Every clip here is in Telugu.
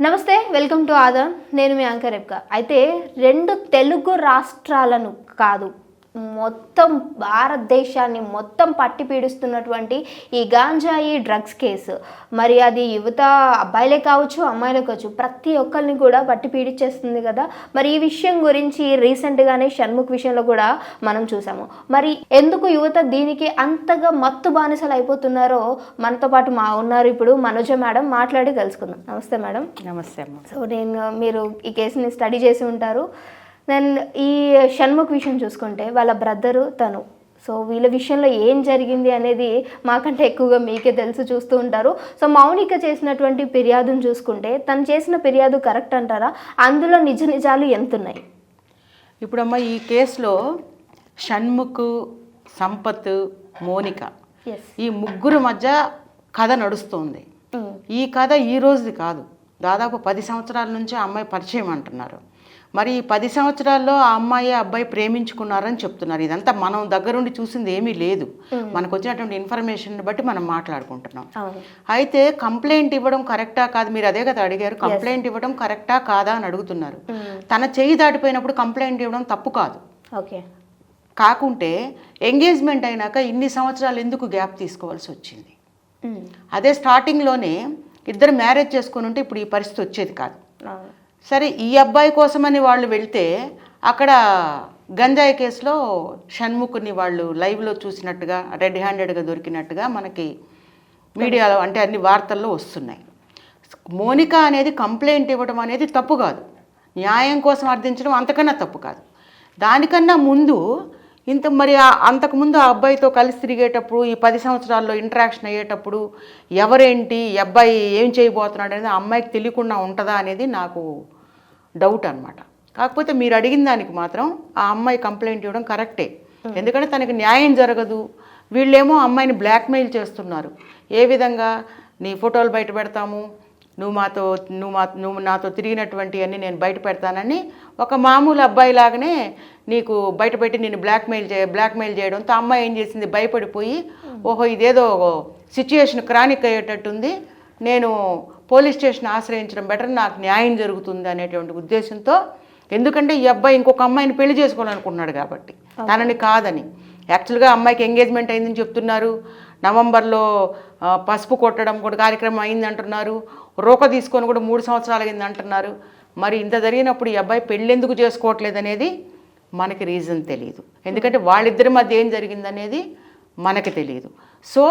నమస్తే వెల్కమ్ టు ఆదర్ నేను మీ యాంకర్ అయితే రెండు తెలుగు రాష్ట్రాలను కాదు మొత్తం భారతదేశాన్ని మొత్తం పట్టి పీడిస్తున్నటువంటి ఈ గాంజాయి డ్రగ్స్ కేసు. మరి అది యువత అబ్బాయిలే కావచ్చు అమ్మాయిలే కావచ్చు ప్రతి ఒక్కరిని కూడా పట్టి పీడించేస్తుంది కదా. మరి ఈ విషయం గురించి రీసెంట్గానే షణ్ముఖ్ విషయంలో కూడా మనం చూసాము. మరి ఎందుకు యువత దీనికి అంతగా మత్తు బానిసలు అయిపోతున్నారో మనతో పాటు మా ఉన్నారు ఇప్పుడు మనోజ మేడం మాట్లాడి తెలుసుకుందాం. నమస్తే మేడం. నమస్తే సో నేను మీరు ఈ కేసుని స్టడీ చేసి ఉంటారు. నేను ఈ షణ్ముఖ్ విషయం చూసుకుంటే వాళ్ళ బ్రదరు తను. సో వీళ్ళ విషయంలో ఏం జరిగింది అనేది మాకంటే ఎక్కువగా మీకే తెలుసు చూస్తూ ఉంటారు. సో మౌనిక చేసినటువంటి ఫిర్యాదును చూసుకుంటే తను చేసిన ఫిర్యాదు కరెక్ట్ అంటారా? అందులో నిజ నిజాలు ఎంతున్నాయి? ఇప్పుడమ్మ ఈ కేసులో షణ్ముఖ్ సంపత్ మోనిక ఈ ముగ్గురు మధ్య కథ నడుస్తుంది. ఈ కథ ఈ రోజుది కాదు. దాదాపు పది సంవత్సరాల నుంచి ఆ అమ్మాయి పరిచయం అంటున్నారు. మరి పది సంవత్సరాల్లో ఆ అమ్మాయి అబ్బాయి ప్రేమించుకున్నారని చెప్తున్నారు. ఇదంతా మనం దగ్గరుండి చూసింది ఏమీ లేదు. మనకు వచ్చినటువంటి ఇన్ఫర్మేషన్ బట్టి మనం మాట్లాడుకుంటున్నాం. అయితే కంప్లైంట్ ఇవ్వడం కరెక్టా కాదు? మీరు అదే కదా అడిగారు. కంప్లైంట్ ఇవ్వడం కరెక్టా కాదా అని అడుగుతున్నారు. తన చేయి దాటిపోయినప్పుడు కంప్లైంట్ ఇవ్వడం తప్పు కాదు. ఓకే. కాకుంటే ఎంగేజ్మెంట్ అయినాక ఇన్ని సంవత్సరాలు ఎందుకు గ్యాప్ తీసుకోవాల్సి వచ్చింది? అదే స్టార్టింగ్లోనే ఇద్దరు మ్యారేజ్ చేసుకుని ఉంటే ఇప్పుడు ఈ పరిస్థితి వచ్చేది కాదు. సరే ఈ అబ్బాయి కోసమని వాళ్ళు వెళ్తే అక్కడ గంజాయి కేసులో షణ్ముఖుని వాళ్ళు లైవ్లో చూసినట్టుగా రెడ్ హ్యాండెడ్గా దొరికినట్టుగా మనకి మీడియాలో అంటే అన్ని వార్తల్లో వస్తున్నాయి. మోనిక అనేది కంప్లైంట్ ఇవ్వడం అనేది తప్పు కాదు. న్యాయం కోసం అర్థించడం అంతకన్నా తప్పు కాదు. దానికన్నా ముందు ఇంత మరి అంతకుముందు ఆ అబ్బాయితో కలిసి తిరిగేటప్పుడు ఈ పది సంవత్సరాల్లో ఇంటరాక్షన్ అయ్యేటప్పుడు ఎవరేంటి అబ్బాయి ఏం చేయబోతున్నాడు అనేది ఆ అమ్మాయికి తెలియకుండా ఉంటుందా అనేది నాకు డౌట్ అనమాట కాకపోతే మీరు అడిగిన దానికి మాత్రం ఆ అమ్మాయి కంప్లైంట్ ఇవ్వడం కరెక్టే ఎందుకంటే తనకి న్యాయం జరగదు. వీళ్ళేమో అమ్మాయిని బ్లాక్మెయిల్ చేస్తున్నారు. ఏ విధంగా? నీ ఫోటోలు బయట పెడతాము. నువ్వు మాతో నువ్వు మా నువ్వు నాతో తిరిగినటువంటి అన్ని నేను బయట పెడతానని ఒక మామూలు అబ్బాయి లాగానే నీకు బయట పెట్టి నేను బ్లాక్మెయిల్ చే బ్లాక్మెయిల్ చేయడంతో అమ్మాయి ఏం చేసింది? భయపడిపోయి ఓహో ఇదేదో సిచ్యుయేషన్ క్రానిక్ అయ్యేటట్టుంది నేను పోలీస్ స్టేషన్ ఆశ్రయించడం బెటర్ నాకు న్యాయం జరుగుతుంది అనేటువంటి ఉద్దేశంతో. ఎందుకంటే ఈ అబ్బాయి ఇంకొక అమ్మాయిని పెళ్ళి చేసుకోవాలనుకుంటున్నాడు కాబట్టి. తనని కాదని. యాక్చువల్గా అమ్మాయికి ఎంగేజ్మెంట్ అయిందని చెప్తున్నారు. నవంబర్లో పసుపు కొట్టడం కూడా కార్యక్రమం అయింది అంటున్నారు రోక తీసుకొని కూడా మూడు సంవత్సరాలు అయింది అంటున్నారు. మరి ఇంత జరిగినప్పుడు ఈ అబ్బాయి పెళ్ళి ఎందుకు చేసుకోవట్లేదు అనేది మనకి రీజన్ తెలియదు ఎందుకంటే వాళ్ళిద్దరి మధ్య ఏం జరిగిందనేది మనకి తెలియదు సో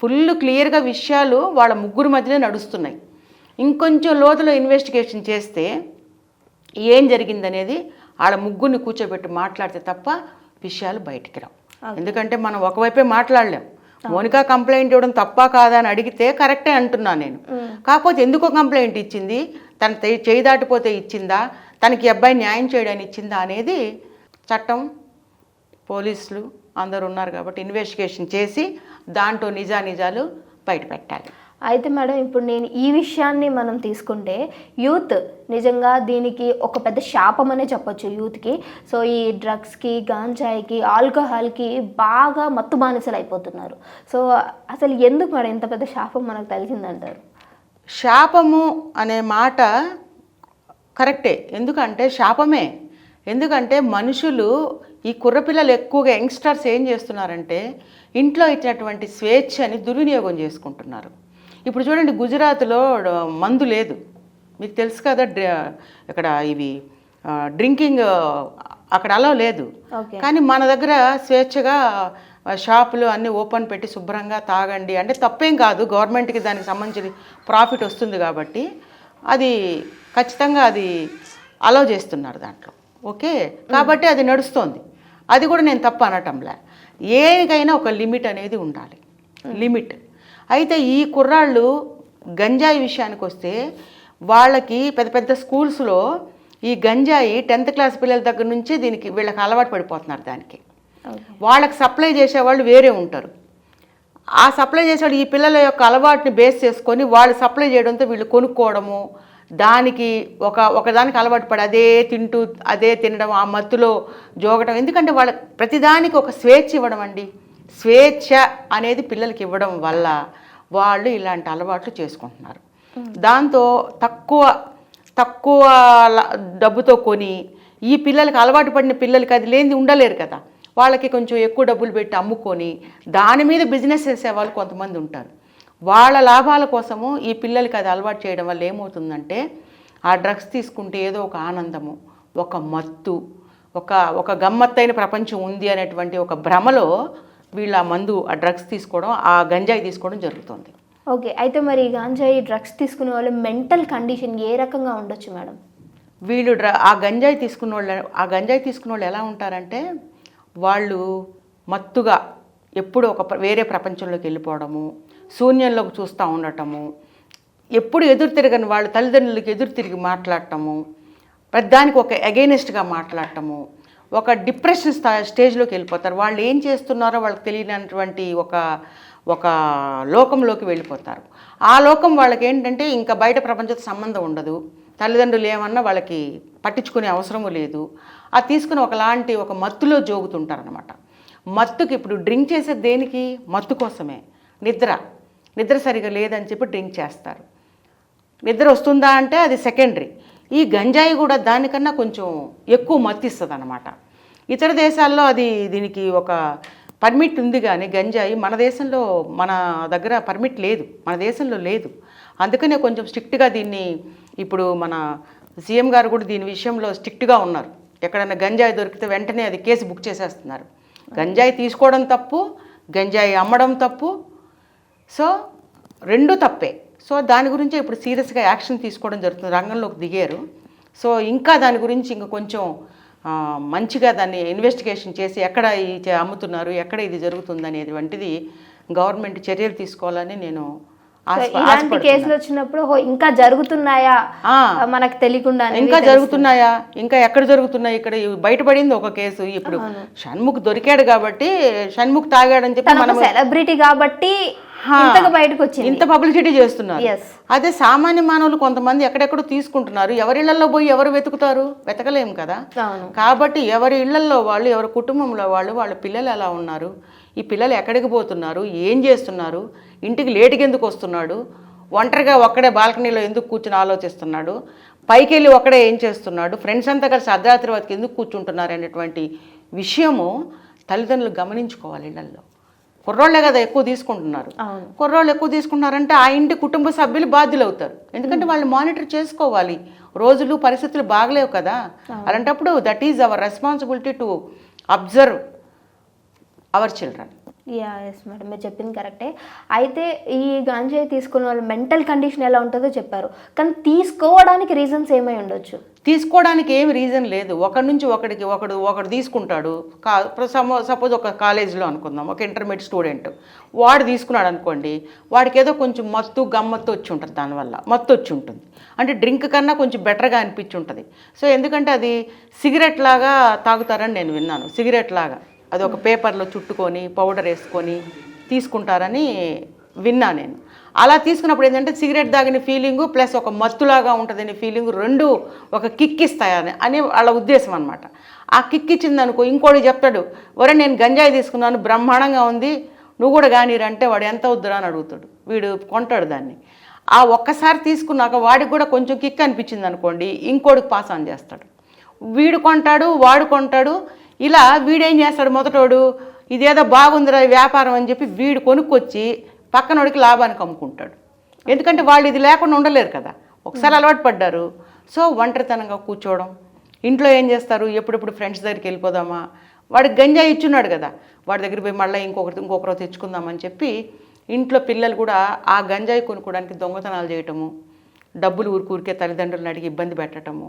ఫుల్ క్లియర్గా విషయాలు వాళ్ళ ముగ్గురు మధ్యనే నడుస్తున్నాయి. ఇంకొంచెం లోతులో ఇన్వెస్టిగేషన్ చేస్తే ఏం జరిగిందనేది వాళ్ళ ముగ్గురిని కూర్చోబెట్టి మాట్లాడితే తప్ప విషయాలు బయటికి రావు. ఎందుకంటే మనం ఒకవైపే మాట్లాడలేం. మోనికా కంప్లైంట్ ఇవ్వడం తప్పా కాదా అని అడిగితే కరెక్టే అంటున్నాను నేను. కాకపోతే ఎందుకో కంప్లైంట్ ఇచ్చింది? తన చేయి దాటిపోతే ఇచ్చిందా? తనకి అబ్బాయి న్యాయం చేయడానికి ఇచ్చిందా అనేది చట్టం పోలీసులు అందరు ఉన్నారు కాబట్టి ఇన్వెస్టిగేషన్ చేసి దాంట్లో నిజానిజాలు బయట పెట్టాలి అయితే మేడం ఇప్పుడు నేను ఈ విషయాన్ని మనం తీసుకుంటే యూత్ నిజంగా దీనికి ఒక పెద్ద శాపం అనే చెప్పొచ్చు యూత్కి. సో ఈ డ్రగ్స్కి గాంజాయికి ఆల్కహాల్కి బాగా మత్తు బానిసలు అయిపోతున్నారు సో అసలు ఎందుకు మేడం ఇంత పెద్ద శాపం మనకు తెలిసిందంటారు? శాపము అనే మాట కరెక్టే. ఎందుకంటే శాపమే. ఎందుకంటే మనుషులు ఈ కుర్రపిల్లలు ఎక్కువగా యంగ్స్టర్స్ ఏం చేస్తున్నారంటే ఇంట్లో ఇచ్చినటువంటి స్వేచ్ఛని దుర్వినియోగం చేసుకుంటున్నారు. ఇప్పుడు చూడండి గుజరాత్లో మందు లేదు. మీకు తెలుసు కదా ఇక్కడ ఇవి డ్రింకింగ్ అక్కడ అలా లేదు. కానీ మన దగ్గర స్వేచ్ఛగా షాపులు అన్నీ ఓపెన్ పెట్టి శుభ్రంగా తాగండి. అంటే తప్పేం కాదు గవర్నమెంట్కి దానికి సంబంధించి ప్రాఫిట్ వస్తుంది కాబట్టి అది ఖచ్చితంగా అది అలౌ చేస్తున్నారు దాంట్లో. ఓకే? కాబట్టి అది నడుస్తోంది. అది కూడా నేను తప్పు అనటంలే. ఏకైనా ఒక లిమిట్ అనేది ఉండాలి. లిమిట్. అయితే ఈ కుర్రాళ్ళు గంజాయి విషయానికి వస్తే వాళ్ళకి పెద్ద పెద్ద స్కూల్స్లో ఈ గంజాయి టెన్త్ క్లాస్ పిల్లల దగ్గర నుంచి దీనికి వీళ్ళకి అలవాటు పడిపోతున్నారు దానికి. వాళ్ళకి సప్లై చేసేవాళ్ళు వేరే ఉంటారు. ఆ సప్లై చేసేవాళ్ళు ఈ పిల్లల యొక్క అలవాటుని బేస్ చేసుకొని వాళ్ళు సప్లై చేయడంతో వీళ్ళు కొనుక్కోవడము దానికి ఒక ఒకదానికి అలవాటు పడి అదే తింటూ అదే తినడం ఆ మత్తులో జోగడం ఎందుకంటే వాళ్ళ ప్రతిదానికి ఒక స్వేచ్ఛ ఇవ్వడం అండి. స్వేచ్ఛ అనేది పిల్లలకి ఇవ్వడం వల్ల వాళ్ళు ఇలాంటి అలవాట్లు చేసుకుంటున్నారు. దాంతో తక్కువ తక్కువ డబ్బుతో కొని ఈ పిల్లలకి అలవాటు పడిన పిల్లలకి అది లేనిది ఉండలేరు కదా. వాళ్ళకి కొంచెం ఎక్కువ డబ్బులు పెట్టి అమ్ముకొని దాని మీద బిజినెస్ చేసే వాళ్ళు కొంతమంది ఉంటారు. వాళ్ళ లాభాల కోసము ఈ పిల్లలకి అది అలవాటు చేయడం వల్ల ఏమవుతుందంటే ఆ డ్రగ్స్ తీసుకుంటే ఏదో ఒక ఆనందము ఒక మత్తు ఒక ఒక గమ్మత్తైన ప్రపంచం ఉంది అనేటువంటి ఒక భ్రమలో వీళ్ళు ఆ మందు ఆ డ్రగ్స్ తీసుకోవడం ఆ గంజాయి తీసుకోవడం జరుగుతుంది. ఓకే అయితే మరి ఈ గాంజాయి డ్రగ్స్ తీసుకునే వాళ్ళు మెంటల్ కండిషన్ ఏ రకంగా ఉండొచ్చు మేడం? వీళ్ళు డ్ర ఆ గంజాయి తీసుకున్న వాళ్ళు ఆ గంజాయి తీసుకున్న వాళ్ళు ఎలా ఉంటారంటే వాళ్ళు మత్తుగా ఎప్పుడు ఒక వేరే ప్రపంచంలోకి వెళ్ళిపోవడము శూన్యంలోకి చూస్తూ ఉండటము ఎప్పుడు ఎదురు తిరగని వాళ్ళ తల్లిదండ్రులకి ఎదురు తిరిగి మాట్లాడటము ప్రతిదానికి ఒక అగైనెస్ట్గా మాట్లాడటము ఒక డిప్రెషన్ స్థా స్టేజ్లోకి వెళ్ళిపోతారు. వాళ్ళు ఏం చేస్తున్నారో వాళ్ళకి తెలియనటువంటి ఒక ఒక లోకంలోకి వెళ్ళిపోతారు. ఆ లోకం వాళ్ళకి ఏంటంటే ఇంకా బయట ప్రపంచంతో సంబంధం ఉండదు. తల్లిదండ్రులు ఏమన్నా వాళ్ళకి పట్టించుకునే అవసరము లేదు. ఆ తీసుకుని ఒకలాంటి ఒక మత్తులో జోగుతుంటారనమాట మత్తుకి ఇప్పుడు డ్రింక్ చేసే దేనికి? మత్తు కోసమే. నిద్ర. నిద్ర సరిగా లేదని చెప్పి డ్రింక్ చేస్తారు. నిద్ర వస్తుందా అంటే అది సెకండరీ. ఈ గంజాయి కూడా దానికన్నా కొంచెం ఎక్కువ మత్తిస్తుంది అనమాట ఇతర దేశాల్లో అది దీనికి ఒక పర్మిట్ ఉంది కానీ గంజాయి మన దేశంలో మన దగ్గర పర్మిట్ లేదు. మన దేశంలో లేదు. అందుకనే కొంచెం స్ట్రిక్ట్గా దీన్ని ఇప్పుడు మన సీఎం గారు కూడా దీని విషయంలో స్ట్రిక్ట్గా ఉన్నారు. ఎక్కడైనా గంజాయి దొరికితే వెంటనే అది కేసు బుక్ చేసేస్తున్నారు. గంజాయి తీసుకోవడం తప్పు గంజాయి అమ్మడం తప్పు. సో రెండు తప్పే. సో దాని గురించి ఇప్పుడు సీరియస్గా యాక్షన్ తీసుకోవడం జరుగుతుంది. రంగంలోకి దిగారు. సో ఇంకా దాని గురించి ఇంకా కొంచెం మంచిగా దాన్ని ఇన్వెస్టిగేషన్ చేసి ఎక్కడ ఇది అమ్ముతున్నారు ఎక్కడ ఇది జరుగుతుంది అనేది వంటిది గవర్నమెంట్ చర్యలు తీసుకోవాలని నేను ఇలాంటి. కేసులు వచ్చినప్పుడు ఇంకా జరుగుతున్నాయా. మనకు తెలియకుండా ఇంకా. జరుగుతున్నాయా? ఇంకా ఎక్కడ జరుగుతున్నాయి? ఇక్కడ బయటపడింది ఒక కేసు ఇప్పుడు. షణ్ముఖ్ దొరికాడు కాబట్టి షణ్ముఖ్ తాగాడని చెప్పి మనం సెలబ్రిటీ కాబట్టి బయటకు వచ్చింది ఇంత పబ్లిసిటీ చేస్తున్నారు. అదే సామాన్య మానవులు కొంతమంది ఎక్కడెక్కడో తీసుకుంటున్నారు. ఎవరి ఇళ్ళలో పోయి ఎవరు వెతుకుతారు? వెతకలేము కదా. కాబట్టి ఎవరి ఇళ్ళలో వాళ్ళు ఎవరి కుటుంబంలో వాళ్ళు వాళ్ళ పిల్లలు ఎలా ఉన్నారు? ఈ పిల్లలు ఎక్కడికి పోతున్నారు? ఏం చేస్తున్నారు? ఇంటికి లేటుకి ఎందుకు వస్తున్నాడు? ఒంటరిగా ఒక్కడే బాల్కనీలో ఎందుకు కూర్చుని ఆలోచిస్తున్నాడు? పైకి వెళ్ళి ఒక్కడే ఏం చేస్తున్నాడు? ఫ్రెండ్స్ అంతా కలిసి అర్ధరాత్రి వరకు ఎందుకు కూర్చుంటున్నారు అనేటువంటి విషయము తల్లిదండ్రులు గమనించుకోవాలి ఇళ్ళలో కుర్రోళ్ళే కదా ఎక్కువ తీసుకుంటున్నారు. కుర్రోళ్ళు ఎక్కువ తీసుకున్నారంటే ఆ ఇంటి కుటుంబ సభ్యులు బాధ్యులు అవుతారు ఎందుకంటే వాళ్ళు మానిటర్ చేసుకోవాలి. రోజులు పరిస్థితులు బాగలేవు కదా. అలాంటప్పుడు that is our responsibility to observe our children yeah yes madam మీరు చెప్పింది కరెక్టే అయితే ఈ గాంజాయి తీసుకున్న వాళ్ళ మెంటల్ కండిషన్ ఎలా ఉంటుందో చెప్పారు. కానీ తీసుకోవడానికి రీజన్స్ ఏమై ఉండొచ్చు? తీసుకోవడానికి ఏమి రీజన్ లేదు. ఒకరి నుంచి ఒకడికి ఒకడు ఒకడు తీసుకుంటాడు. కా సపోజ్ ఒక కాలేజీలో అనుకుందాం ఒక ఇంటర్మీడియట్ స్టూడెంట్ వాడు తీసుకున్నాడు అనుకోండి వాడికి ఏదో కొంచెం మత్తు గమ్మత్తు వచ్చి ఉంటుంది దానివల్ల మత్తు వచ్చి ఉంటుంది. అంటే డ్రింక్ కన్నా కొంచెం బెటర్గా అనిపించి ఉంటుంది. సో ఎందుకంటే అది సిగరెట్ లాగా తాగుతారని నేను విన్నాను. సిగరెట్ లాగా. అది ఒక పేపర్లో చుట్టుకొని పౌడర్ వేసుకొని తీసుకుంటారని విన్నా నేను. అలా తీసుకున్నప్పుడు ఏంటంటే సిగరెట్ తాగిన ఫీలింగు ప్లస్ ఒక మత్తులాగా ఉంటుందనే ఫీలింగ్ రెండు ఒక కిక్ ఇస్తాయని అని వాళ్ళ ఉద్దేశం అనమాట ఆ కిక్ ఇచ్చింది అనుకో ఇంకోటి చెప్తాడు ఒరే నేను గంజాయి తీసుకున్నాను బ్రహ్మాండంగా ఉంది నువ్వు కూడా కానీరంటే వాడు ఎంత వద్దురా అని అడుగుతాడు. వీడు కొంటాడు దాన్ని. ఆ ఒక్కసారి తీసుకున్నాక వాడికి కూడా కొంచెం కిక్ అనిపించింది అనుకోండి ఇంకోటికి పాస్ ఆన్ చేస్తాడు. వీడు కొంటాడు వాడు కొంటాడు ఇలా వీడేం చేస్తాడు మొదటోడు? ఇదేదో బాగుందిరా వ్యాపారం అని చెప్పి వీడు కొనుక్కొచ్చి పక్కనోడికి లాభానికి అమ్ముకుంటాడు ఎందుకంటే వాళ్ళు ఇది లేకుండా ఉండలేరు కదా. ఒకసారి అలవాటు పడ్డారు. సో ఒంటరితనంగా కూర్చోవడం. ఇంట్లో ఏం చేస్తారు? ఎప్పుడెప్పుడు ఫ్రెండ్స్ దగ్గరికి వెళ్ళిపోదామా? వాడికి గంజా ఇచ్చున్నాడు కదా. వాడి దగ్గర పోయి మళ్ళీ ఇంకొకరి ఇంకొకరు తెచ్చుకుందామని చెప్పి ఇంట్లో పిల్లలు కూడా ఆ గంజాయి కొనుక్కోవడానికి దొంగతనాలు చేయటము డబ్బులు ఊరికూరికే తల్లిదండ్రులను అడిగి ఇబ్బంది పెట్టడము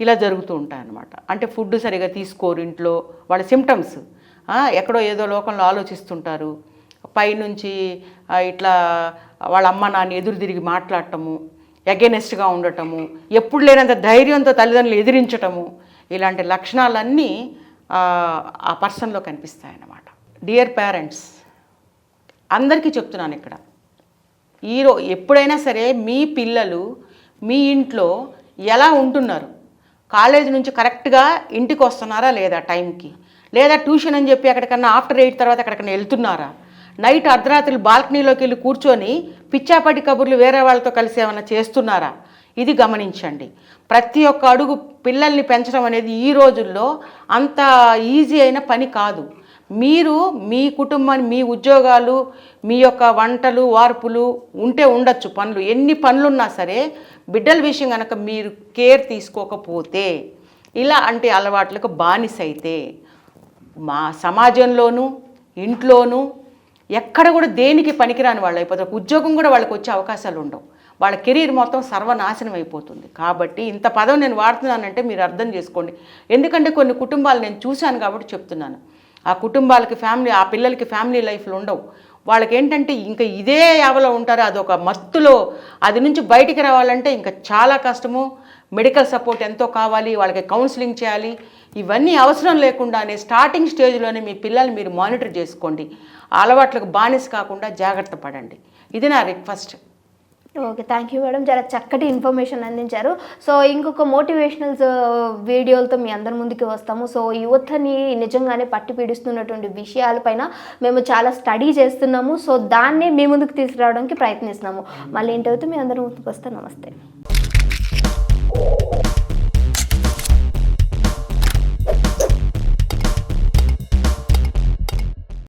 ఇలా జరుగుతూ ఉంటాయి అన్నమాట అంటే ఫుడ్ సరిగా తీసుకోరు ఇంట్లో వాళ్ళ సిమ్టమ్స్ ఎక్కడో ఏదో లోకంలో ఆలోచిస్తుంటారు. పైనుంచి ఇట్లా వాళ్ళ అమ్మ నాన్న ఎదురు తిరిగి మాట్లాడటము ఎగెనెస్ట్గా ఉండటము ఎప్పుడు లేనంత ధైర్యంతో తల్లిదండ్రులు ఎదిరించటము ఇలాంటి లక్షణాలన్నీ ఆ, పర్సన్లో కనిపిస్తాయి అన్నమాట డియర్ పేరెంట్స్ అందరికీ చెప్తున్నాను ఇక్కడ. ఈరో ఎప్పుడైనా సరే మీ పిల్లలు మీ ఇంట్లో ఎలా ఉంటున్నారు? కాలేజ్ నుంచి కరెక్ట్గా ఇంటికి వస్తున్నారా లేదా టైంకి? లేదా ట్యూషన్ అని చెప్పి ఎక్కడికన్నా ఆఫ్టర్ ఎయిట్ తర్వాత ఎక్కడికన్నా వెళ్తున్నారా? నైట్ అర్ధరాత్రులు బాల్కనీలోకి వెళ్ళి కూర్చొని పిచ్చాపాటి కబుర్లు వేరే వాళ్ళతో కలిసి ఏమైనా చేస్తున్నారా? ఇది గమనించండి. ప్రతి ఒక్క అడుగు పిల్లల్ని పెంచడం అనేది ఈ రోజుల్లో అంత ఈజీ అయిన పని కాదు. మీరు మీ కుటుంబాన్ని మీ ఉద్యోగాలు మీ యొక్క వంటలు వార్పులు ఉంటే ఉండొచ్చు పనులు. ఎన్ని పనులున్నా సరే బిడ్డల విషయం కనుక మీరు కేర్ తీసుకోకపోతే ఇలా అంటే అలవాట్లకు బానిసైతే మా సమాజంలోనూ ఇంట్లోనూ ఎక్కడ కూడా దేనికి పనికిరాని వాళ్ళు అయిపోతారు. ఉద్యోగం కూడా వాళ్ళకి వచ్చే అవకాశాలు ఉండవు. వాళ్ళ కెరీర్ మొత్తం సర్వనాశనం అయిపోతుంది. కాబట్టి ఇంత పదం నేను వాడుతున్నానంటే మీరు అర్థం చేసుకోండి. ఎందుకంటే కొన్ని కుటుంబాలు నేను చూశాను కాబట్టి చెప్తున్నాను. ఆ కుటుంబాలకి ఫ్యామిలీ ఆ పిల్లలకి ఫ్యామిలీ లైఫ్లు ఉండవు. వాళ్ళకి ఏంటంటే ఇంకా ఇదే యావలో ఉంటారు అదొక మత్తులో. అది నుంచి బయటికి రావాలంటే ఇంకా చాలా కష్టము. మెడికల్ సపోర్ట్ ఎంతో కావాలి వాళ్ళకి కౌన్సిలింగ్ చేయాలి. ఇవన్నీ అవసరం లేకుండానే స్టార్టింగ్ స్టేజ్లోనే మీ పిల్లల్ని మీరు మానిటర్ చేసుకోండి. అలవాట్లకు బానిస కాకుండా జాగ్రత్త పడండి. ఇది నా request. Okay thank you madam చాలా చక్కటి ఇన్ఫర్మేషన్ అందించారు సో ఇంకొక మోటివేషనల్స్ వీడియోలతో మీ అందరి ముందుకి వస్తాము సో యువతని నిజంగానే పట్టి పీడిస్తున్నటువంటి విషయాలపైన మేము చాలా స్టడీ చేస్తున్నాము. సో దాన్నే మీ ముందుకు తీసుకురావడానికి ప్రయత్నిస్తున్నాము. మళ్ళీ ఇంటర్వ్యూతో మీ అందరి ముందుకు వస్తే. నమస్తే.